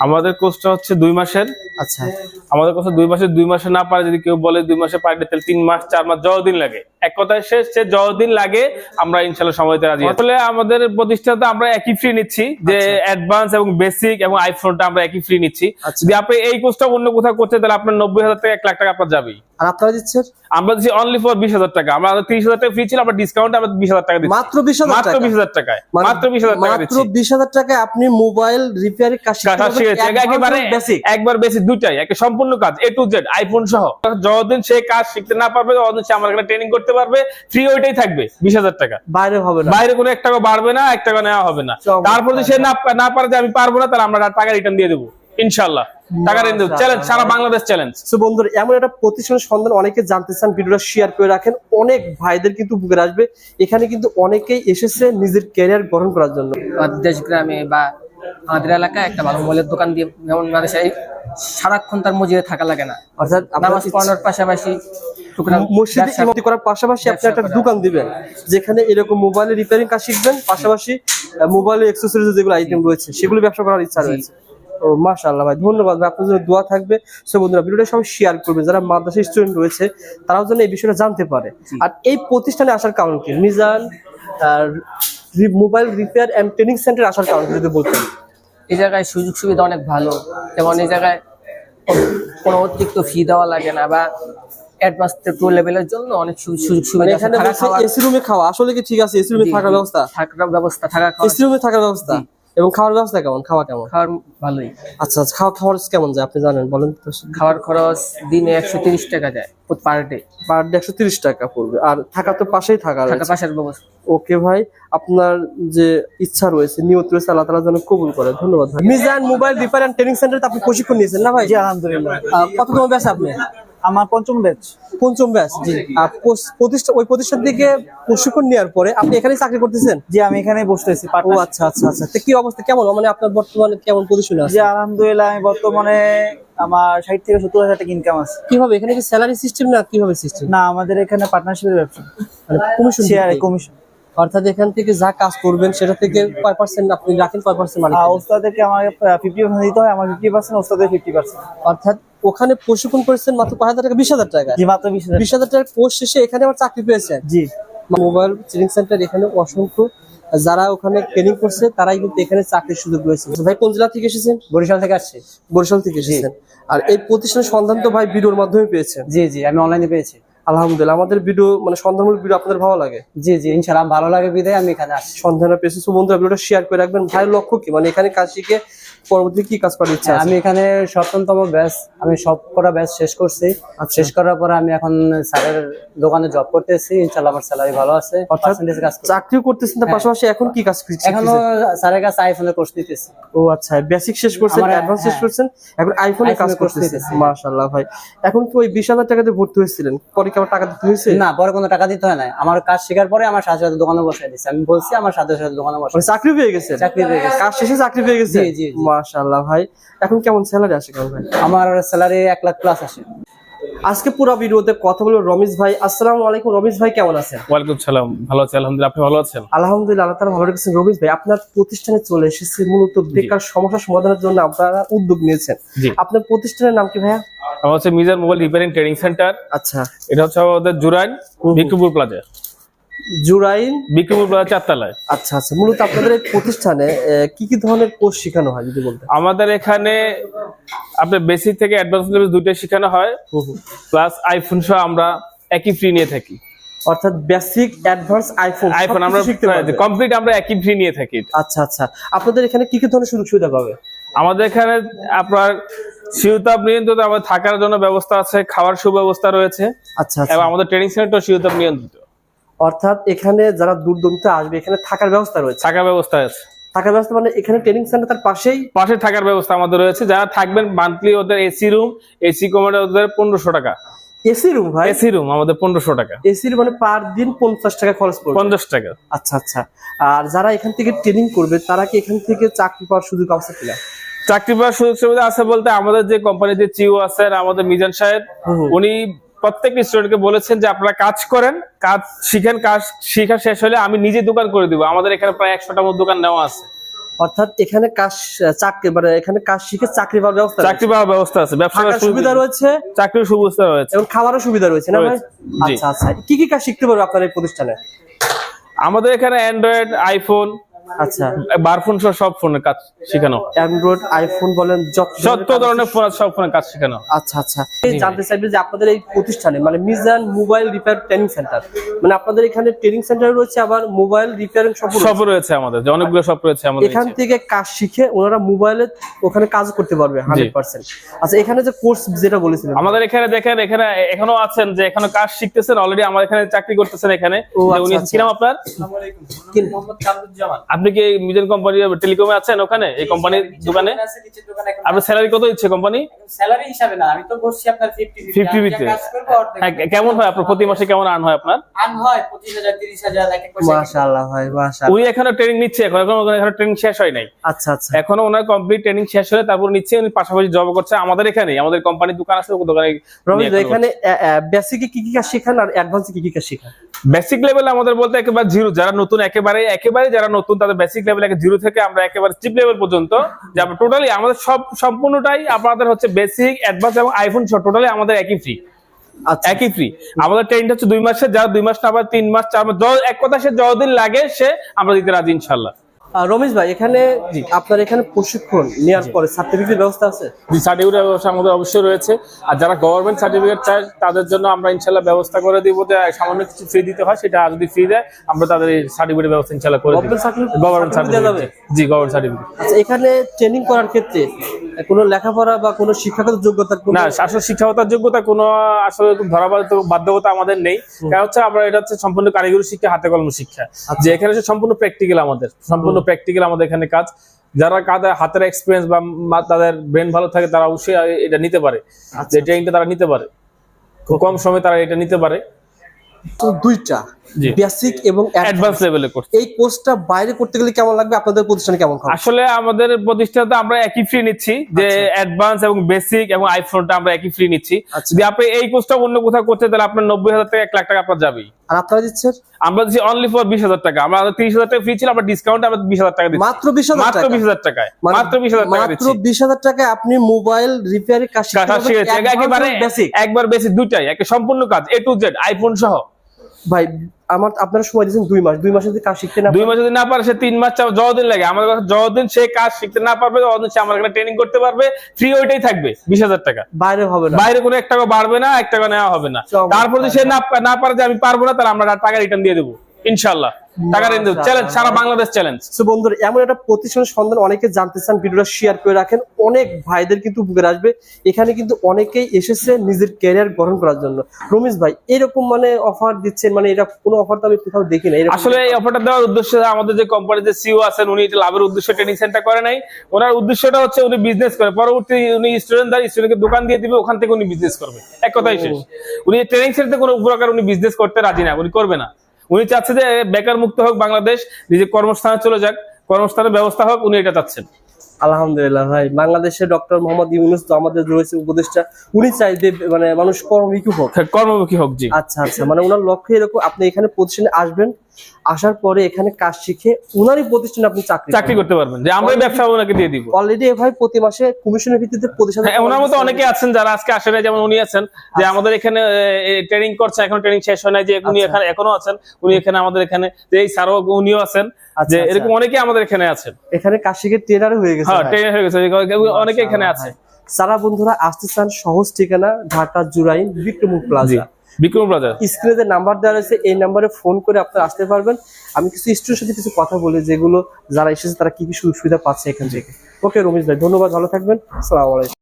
আমাদের কোর্সটা হচ্ছে দুই মাসের। আচ্ছা। আমাদের কোর্সে দুই মাসে দুই মাসে না পারে যদি কেউ বলে দুই মাসে পারে তাহলে তিন মাস চার মাস যতদিন লাগে। এক কথায় শেষ সে যতদিন লাগে আমরা ইনশাল্লাহ রাজি আসলে আমাদের আমরা একই ফ্রি নিচ্ছি যে অ্যাডভান্স এবং বেসিক এবং আইফোনটা আমরা একই ফ্রি নিচ্ছি। আচ্ছা। যদি আপনি এই কোর্সটা অন্য কোথাও করতে তাহলে আপনার নব্বই হাজার টাকা এক লাখ টাকা আপনার যাবেই। আর আপনারা দিচ্ছেন? আমরা দিচ্ছি অনলি ফর বিশ হাজার টাকা। আমরা তিরিশ হাজার টাকা ফ্রি ছিল আমরা ডিসকাউন্ট আমরা বিশ হাজার টাকা দিচ্ছি। মাত্র বিশ হাজার মাত্র টাকা। বিশ হাজার টাকায়। মানে মাত্র বিশ হাজার টাকা মাত্র বিশ হাজার টাকায় আপনি মোবাইল রিপেয়ারের কাজ একেবারে basic। একবার বেশি দুইটাই একে সম্পূর্ণ কাজ এ টু জেড আইফোন সহ। যতদিন সে কাজ শিখতে না পারবে ততদিন সে আমার এখানে ট্রেনিং করতে পারবে ফ্রি ওইটাই থাকবে বিশ হাজার টাকা। বাইরে হবে না। বাইরে কোনো এক টাকা বাড়বে না এক টাকা নেওয়া হবে না। তারপর যদি সে না না পারে যে আমি পারব না তাহলে আমরা টাকা রিটার্ন দিয়ে দেবো। ইনশাল্লাহ টাকা রিটার্ন চ্যালেঞ্জ সারা বাংলাদেশ চ্যালেঞ্জ তো বন্ধুরা এমন একটা প্রতিষ্ঠানের সন্ধান অনেকে জানতে চান ভিডিওটা শেয়ার করে রাখেন। অনেক ভাইদের কিন্তু বুকে আসবে। এখানে কিন্তু অনেকেই এসেছে নিজের ক্যারিয়ার গ্রহণ করার জন্য। আমাদের দেশ গ্রামে বা আমাদের এলাকায় একটা ভালো মোবাইলের দোকান দিয়ে যেমন মাদ্রাসায় সারাক্ষণ তার মজুরে থাকা লাগে না। অর্থাৎ নামাজ পড়ানোর পাশাপাশি মসজিদে ইমামতি করার পাশাপাশি আপনি একটা দোকান দিবেন যেখানে এরকম মোবাইলের রিপেয়ারিং কাজ শিখবেন পাশাপাশি মোবাইলের এক্সেসরিজ যেগুলো আইটেম রয়েছে সেগুলো ব্যবসা করার ইচ্ছা রয়েছে। ও মাশাআল্লাহ ভাই ধন্যবাদ ভাই আপনার জন্য দোয়া থাকবে। সো বন্ধুরা ভিডিওটা সবাই শেয়ার করবেন। যারা মাদ্রাসা স্টুডেন্ট রয়েছে তারাও যেন এই বিষয়টা জানতে পারে। আর এই প্রতিষ্ঠানে আসার কারণ কি? Mizan mobile repair and training centre আসার কারণ যদি বলতেন? এই জায়গায় সুযোগ সুবিধা অনেক ভালো। যেমন এই জায়গায় কোনো অতিরিক্ত ফি দেওয়া লাগে না বা অ্যাডভান্স টু লেভেলের জন্য অনেক সুযোগ মানে সুবিধা এখানে এসি রুমে খাওয়া আসলে কি ঠিক আছে? এসি রুমে থাকার ব্যবস্থা? থাকার ব্যবস্থা থাকা এসি রুমে থাকার ব্যবস্থা? এবং খাওয়ার ব্যবস্থা কেমন? খাওয়া কেমন? খাওয়ার ভালোই। আচ্ছা আচ্ছা খাওয়া খাওয়ার কেমন যায় আপনি জানেন বলেন তো খাওয়ার খরচ দিনে একশো তিরিশ টাকা যায় পার ডে। পার ডে একশো তিরিশ টাকা পড়বে। আর থাকা তো পাশেই থাকা থাকা পাশের ব্যবস্থা। ওকে ভাই আপনার যে ইচ্ছা রয়েছে নিয়ত রয়েছে আল্লাহ তালা যেন কবুল করে। ধন্যবাদ ভাই। Mizan mobile repair and training সেন্টারে আপনি প্রশিক্ষণ নিয়েছেন না ভাই? জি আলহামদুলিল্লাহ। আহ, কততম ব্যাচ আপনি? আমার পঞ্চম ব্যাচ। পঞ্চম ব্যাচ জি। আর পোস- প্রতিষ্ঠান ওই প্রতিষ্ঠান থেকে প্রশিক্ষণ নেওয়ার পরে আপনি এখানেই চাকরি করতেছেন? যে আমি এখানে বসতেছি ও আচ্ছা আচ্ছা আচ্ছা। তো কি অবস্থা? কেমন? মানে আপনার বর্তমানে কেমন পজিশনে আছে আলহামদুলিল্লাহ আমি বর্তমানে আমার ষাট থেকে সত্তর হাজার টাকা ইনকাম আছে। কীভাবে? এখানে কি স্যালারি সিস্টেম না কীভাবে সিস্টেম না আমাদের এখানে পার্টনারশিপের ব্যবসা। মানে কমিশন কমিশন অর্থাৎ এখান থেকে যা কাজ করবেন সেটা থেকে কয় পার্সেন্ট আপনি রাখেন কয় পার্সেন্ট মানে ওস্তাদেরকে আমাকে ফিফটি পার্সেন্ট দিতে হয় আমার ফিফটি পার্সেন্ট ওস্তাদের ফিফটি পার্সেন্ট অর্থাৎ ওখানে প্রশিক্ষণ করেছেন মাত্র পাঁচ হাজার টাকা? বিশ হাজার টাকা। মাত্র বিশ হাজার। টাকার কোর্স শেষে এখানে আবার চাকরি পেয়েছেন? জি। মোবাইল ট্রেনিং সেন্টার এখানে অসংখ্য যারা ওখানে ট্রেনিং করছে তারাই কিন্তু এখানে চাকরির সুযোগ রয়েছে। ভাই কোন জেলা থেকে এসেছেন? বরিশাল থেকে আসছি। বরিশাল থেকে এসেছেন। আর এই প্রতিষ্ঠানের সন্ধান তো ভাই ভিডিওর মাধ্যমে পেয়েছেন। জি জি আমি অনলাইনে পেয়েছি। আলহামদুলিল্লাহ আমাদের ভিডিও মানে সন্ধানমূলক ভিডিও আপনাদের ভালো লাগে? জি জি ইনশাল্লাহ ভালো লাগে বিদায় আমি এখানে আসছি। সন্ধানে পেয়েছে সো বন্ধুরা ভিডিওটা শেয়ার করে রাখবেন। ভাইয়ের লক্ষ্য কি? মানে এখানে কাজ শিখে পরবর্তী কি কাজ করার ইচ্ছা আছে আমি এখানে সপ্তমতম ব্যাচ আমি সব কটা ব্যাচ শেষ করছি। শেষ করার পরে আমি এখন স্যারের দোকানে জব করতেছি। ইনশাল্লাহ আমার স্যালারি ভালো আছে পার্সেন্টেজ কাজ। চাকরিও করতেছেন তার পাশাপাশি এখন কি কাজ করছেন? এখনও স্যারের কাছে আইফোনের কোর্স দিতেছি ও আচ্ছা বেসিক শেষ করছেন অ্যাডভান্স শেষ হ্যাঁ। করছেন এখন আইফোনে কাজ করতেছেন। নিতেছি। মাশাআল্লাহ ভাই এখন তো ওই বিশ হাজার টাকাতে ভর্তি হয়েছিলেন পরে কি আবার টাকা দিতে হয়েছে? না পরে কোনো টাকা দিতে হয় না আমার কাজ শেখার পরে আমার সাথে সাথে দোকানে বসাই দিচ্ছে আমি বলছি আমার সাথে সাথে দোকানে বসাই মানে চাকরি পেয়ে গেছে? চাকরি পেয়ে গেছি। কাজ শেষে চাকরি পেয়ে গেছে? জি, জি, জি। মাশাআল্লাহ ভাই। এখন কেমন স্যালারি আসে কেমন ভাই? আমার স্যালারি এক লাখ প্লাস আসে। আজকে পুরো ভিডিওতে কথা বলব রমেশ ভাই। আসসালামু আলাইকুম রমেশ ভাই কেমন আছেন? ওয়ালাইকুম সালাম। ভালো আছি আলহামদুলিল্লাহ। আপনি ভালো আছেন? আলহামদুলিল্লাহ আল্লাহ তাআলা ভালো রেখেছেন। রমেশ ভাই আপনার প্রতিষ্ঠানে চলে এসেছে মূলত বেকার সমস্যা সমাধানের জন্য আপনারা উদ্যোগ নিয়েছেন। আপনার প্রতিষ্ঠানের নাম কি ভাইয়া? আমার হচ্ছে Mizan mobile repairing training centre. আচ্ছা। এটা হচ্ছে আমাদের জুরাইন বিক্রমপুর প্লাজা জুরাইন? বিক্রমপুর প্লাজা চারতলায়। আচ্ছা আচ্ছা। মূলত আপনাদের এই প্রতিষ্ঠানে কি কি ধরনের কোর্স শেখানো হয় যদি বলতেন? আমাদের এখানে আপনার বেসিক থেকে অ্যাডভান্স লেভেল দুইটাই শেখানো হয়। প্লাস আইফোন সহ আমরা একই ফ্রি নিয়ে থাকি। অর্থাৎ বেসিক অ্যাডভান্স আইফোন আইফোন আমরা শিখতে পারবে। কমপ্লিট আমরা একই ফ্রি নিয়ে থাকি আচ্ছা আচ্ছা। আপনাদের এখানে কি কি ধরনের সুযোগ সুবিধা পাবে? আমাদের এখানে আপনার শীততাপ নিয়ন্ত্রিত আমাদের থাকার জন্য ব্যবস্থা আছে খাওয়ার সুব্যবস্থা রয়েছে। আচ্ছা আচ্ছা। এবং আমাদের ট্রেনিং সেন্টার শীততাপ নিয়ন্ত্রিত। অর্থাৎ এখানে যারা দূর দূরান্তে আসবে এখানে থাকার ব্যবস্থা রয়েছে? থাকার ব্যবস্থা আছে। থাকার ব্যবস্থা মানে এখানে ট্রেনিং সেন্টার তার পাশেই? পাশে থাকার ব্যবস্থা আমাদের রয়েছে। যারা থাকবেন মান্থলি ওদের এসি রুম এসি কমেন্ট ওদের পনেরোশো টাকা। এসি রুম ভাই? এসি রুম আমাদের পনেরোশো টাকা। এসি রুম মানে পার দিন পঞ্চাশ টাকা খরচ পড়বে। পঞ্চাশ টাকা। আচ্ছা আচ্ছা। আর যারা এখান থেকে ট্রেনিং করবে তারা কি এখান থেকে চাকরি পাওয়ার সুযোগ আছে কিনা চাকরি পাওয়ার সুযোগ সুবিধা আছে বলতে আমাদের যে কোম্পানির যে চিও আছেন আমাদের মিজান সাহেব উনি প্রত্যেক স্টুডেন্টকে বলেছেন যে আপনারা কাজ করেন কাজ শিখেন কাজ শিখা শেষ হলে আমি নিজে দোকান করে দিব। আমাদের এখানে প্রায় একশোটা মতো দোকান নেওয়া আছে। অর্থাৎ এখানে কাজ চাকরি মানে এখানে কাজ শিখে চাকরি পাওয়ার ব্যবস্থা চাকরি পাওয়ার ব্যবস্থা আছে ব্যবসা থাকার সুবিধা রয়েছে? চাকরির সুবিধা রয়েছে। এবং খাবারও সুবিধা রয়েছে না ভাই? আচ্ছা আচ্ছা। কি কি কাজ শিখতে পারবে আপনার এই প্রতিষ্ঠানে? আমাদের এখানে অ্যান্ড্রয়েড আইফোন আচ্ছা। বারফোন সহ সব ফোনের কাজ শেখানো। অ্যান্ড্রয়েড আইফোন বলেন যত ধরনের ফোন সব ফোনের কাজ শেখানো। আচ্ছা আচ্ছা। জানতে চাইবে যে আপনাদের এই প্রতিষ্ঠানে মানে Mizan mobile repair training centre মানে আপনাদের এখানে ট্রেনিং সেন্টার রয়েছে আবার মোবাইল রিপেয়ারিং সব সব রয়েছে আমাদের অনেকগুলো সব রয়েছে আমাদের এখান থেকে কাজ শিখে ওনারা মোবাইলে ওখানে কাজ করতে পারবে হান্ড্রেড পার্সেন্ট। আচ্ছা এখানে যে কোর্স যেটা বলেছিলেন। আমাদের এখানে দেখেন এখানে এখনও আছেন যে এখানে কাজ শিখতেছেন অলরেডি আমার এখানে চাকরি করতেছেন এখানে। উনি আচ্ছা, কি নাম আপনার? আপনি কি মিজন কোম্পানি টেলিকমে আছেন ওখানে? এই কোম্পানির দোকানে? আপনার স্যালারি কত দিচ্ছে কোম্পানি? স্যালারি হিসাবে না আমি তো বসছি আপনার ফিফটি ফিফটি ভিতে হ্যাঁ, কেমন হয় আপনার? প্রতি মাসে কেমন আর্ন হয় আপনার? আন হয় পঁচিশ হাজার তিরিশ হাজার এক এক পয়সা মাশাআল্লাহ ভাই মাশাআল্লাহ। উনি এখনও ট্রেনিং নিচ্ছে এখন এখন এখনও ট্রেনিং শেষ হয় নাই। আচ্ছা আচ্ছা। এখনও ওনার কমপ্লিট ট্রেনিং শেষ হলে তারপর নিচ্ছে উনি পাশাপাশি জব করছে আমাদের এখানে। আমাদের কোম্পানির দোকান আছে ওই দোকানে রবি এখানে বেসিকে কি কি কাজ শেখান আর অ্যাডভান্সে কি কি কাজ শেখান? বেসিক লেভেল আমাদের বলতে একেবারে জিরো যারা নতুন একেবারে একেবারে যারা নতুন তাদের বেসিক লেভেল জিরো থেকে আমরা একেবারে চিপ লেভেল পর্যন্ত যে আমরা টোটালি আমাদের সব সম্পূর্ণটাই আপনাদের হচ্ছে বেসিক অ্যাডভান্স এবং আইফোন সব টোটালি আমাদের একই ফ্রি আচ্ছা। একই ফ্রি আমাদের ট্রেনটা হচ্ছে দুই মাসের যা দুই মাস না আবার তিন মাস চার মাস এক কথা সে যতদিন লাগে সে আমরা দিতে রাজি ইনশাল্লাহ। রমেশ ভাই এখানে আপনার এখানে প্রশিক্ষণ নেওয়ার পরে সার্টিফিকেট ব্যবস্থা আছে? সার্টিফিকেট ব্যবস্থা আমাদের অবশ্যই রয়েছে। আর যারা গভর্নমেন্ট সার্টিফিকেট চায় তাদের জন্য আমরা ইনশাল্লাহ ব্যবস্থা করে দিব যে সামান্য কিছু ফ্রি দিতে হয় সেটা যদি ফ্রি দেয় আমরা তাদের সার্টিফিকেট ব্যবস্থা ইনশাল্লাহ করে দিব। গভর্নমেন্ট সার্টিফিকেট জি গভর্নমেন্ট সার্টিফিকেট আচ্ছা এখানে ট্রেনিং করার ক্ষেত্রে কোনো লেখাপড়া বা কোনো শিক্ষাগত যোগ্যতার কোনো না আসলে শিক্ষাগতার যোগ্যতা কোনো আসলে ধরা বাধ্য- বাধ্যকতা আমাদের নেই। কারণ হচ্ছে আমরা এটা হচ্ছে সম্পূর্ণ কারিগরি শিক্ষা হাতে কলম শিক্ষা। যে এখানে সম্পূর্ণ প্র্যাকটিক্যাল আমাদের সম্পূর্ণ প্র্যাকটিক্যাল আমাদের এখানে কাজ। যারা কাদের হাতের এক্সপিরিয়েন্স বা তাদের ব্রেন ভালো থাকে তারা অবশ্যই এটা নিতে পারে। যে ট্রেনিংটা তারা নিতে পারে। খুব কম সময়ে তারা এটা নিতে পারে। তো দুইটা। বেসিক এবং অ্যাডভান্স লেভেলে করছে। এই কোর্সটা বাইরে করতে গেলে কেমন লাগবে? আপনাদের প্রতিষ্ঠানে কেমন আসলে আমাদের প্রতিষ্ঠানে আমরা একই ফ্রি নিচ্ছি যে অ্যাডভান্স এবং বেসিক এবং আইফোনটা আমরা একই ফ্রি নিচ্ছি। আচ্ছা। যদি আপনি এই কোর্সটা অন্য কোথাও করতে তাহলে আপনার নব্বই হাজার টাকা এক লাখ টাকা আপনার যাবেই। আর আপনারা দিচ্ছেন? আমরা দিচ্ছি অনলি ফর বিশ হাজার টাকা। আমরা তিরিশ হাজার টাকা ফ্রি ছিল আমরা ডিসকাউন্ট আমরা বিশ হাজার টাকা দিচ্ছি। মাত্র বিশ হাজার মাত্র বিশ হাজার টাকায়। মানে মাত্র বিশ হাজার টাকা মাত্র বিশ হাজার টাকায় আপনি মোবাইল রিপেয়ারের কাজ শিখতে কাজ শিখেছি। একেবারে basic। একবার বেসিক দুইটাই একটা সম্পূর্ণ কাজ এ টু জেড আইফোন সহ। ভাই আমার আপনারা সময় দিয়েছেন দুই মাস। দুই মাসে যদি কাজ শিখতে না দুই মাস যদি না পারে সে তিন মাস যতদিন লাগে। আমাদের কাছে যতদিন সে কাজ শিখতে না পারবে ততদিন সে আমার কাছে ট্রেনিং করতে পারবে। ফ্রি ওইটাই থাকবে বিশ হাজার টাকা। বাইরে হবে না। বাইরে কোনো এক টাকা বাড়বে না এক টাকা নেওয়া হবে না। তারপর যদি সে না না পারে যে আমি পারব না তাহলে আমরা টাকা রিটার্ন দিয়ে দেবো। ইনশাল্লাহ টাকা রিটার্ন চ্যালেঞ্জ সারা বাংলাদেশ চ্যালেঞ্জ তো বন্ধুরা এমন একটা প্রতিষ্ঠানের সন্ধান অনেকে জানতে চান ভিডিওটা শেয়ার করে রাখেন। অনেক ভাইদের কিন্তু উপকার আসবে। এখানে কিন্তু অনেকেই এসেছে নিজের ক্যারিয়ার গঠন করার জন্য। রমেশ ভাই এরকম মানে অফার দিচ্ছেন মানে এটা কোনো অফার তো আমি কোথাও দেখি না আসলে এই অফারটা দেওয়ার উদ্দেশ্য আমাদের যে কোম্পানির যে সিও আছেন উনি এটা লাভের উদ্দেশ্যে ট্রেনিং সেন্টার করে নাই। ওনার উদ্দেশ্যটা হচ্ছে উনি বিজনেস করে। পরবর্তী উনি স্টুডেন্ট দ্বারা স্টুডেন্টকে দোকান দিয়ে দিবে ওখান থেকে উনি বিজনেস করবে। এক কথাই শেষ। উনি ট্রেনিং সেন্টারে কোনো প্রকার উনি বিজনেস করতে রাজি না উনি করবে না। উনি চাচ্ছে যে বেকার মুক্ত হোক বাংলাদেশ নিজের কর্মস্থানে চলে যাক কর্মস্থানের ব্যবস্থা হোক উনি এটা চাচ্ছেন। আলহামদুলিল্লাহ ভাই বাংলাদেশের ডক্টর মোহাম্মদ ইউনুস তো আমাদের রয়েছে উপদেষ্টা উনি চাই যে মানে মানুষ কর্মমুখী হোক। কর্মমুখী হোক জি। আচ্ছা আচ্ছা মানে ওনার লক্ষ্য এরকম আপনি এখানে প্রতিষ্ঠানে আসবেন আসার পরে এখানে কাজ শিখে উনারই প্রতিষ্ঠানে আপনি চাকরি চাকরি করতে পারবেন। যে আমরা এই ব্যবসা ওনাকে দিয়ে দিব। অলরেডি এ ভাই প্রতি মাসে কমিশনের ভিত্তিতে প্রতিষ্ঠান হ্যাঁ ওনার মতো অনেকে আছেন যারা আজকে আসে নাই যেমন উনি আছেন যে আমাদের এখানে ট্রেনিং করছে এখন ট্রেনিং শেষ হয় নাই যে উনি আচ্ছা। এখানে এখনও আছেন উনি এখানে আমাদের এখানে যে এই স্যারও উনিও আছেন আচ্ছা, যে আচ্ছা। এরকম অনেকে আমাদের এখানে আছেন। এখানে কাজ শিখে ট্রেনার হয়ে গেছে হ্যাঁ ভাই। ট্রেনিং হয়ে গেছে অনেকে এখানে আছে। সারা বন্ধুরা আসতে চান সহজ ঠিকানা ঢাকা জুরাইন বিক্রম জি। Plaza Bikram brother. স্ক্রিনে নাম্বার দেওয়া রয়েছে, এই নাম্বারে ফোন করে আপনারা আসতে পারবেন। আমি কিছু স্টুডেন্টের সাথে কিছু কথা বলি, যেগুলো যারা এসেছে, তারা কি কি সুযোগ সুবিধা পাচ্ছে এখান থেকে। ওকে রমেশ ভাই, ধন্যবাদ, ভালো থাকবেন। আসসালামু আলাইকুম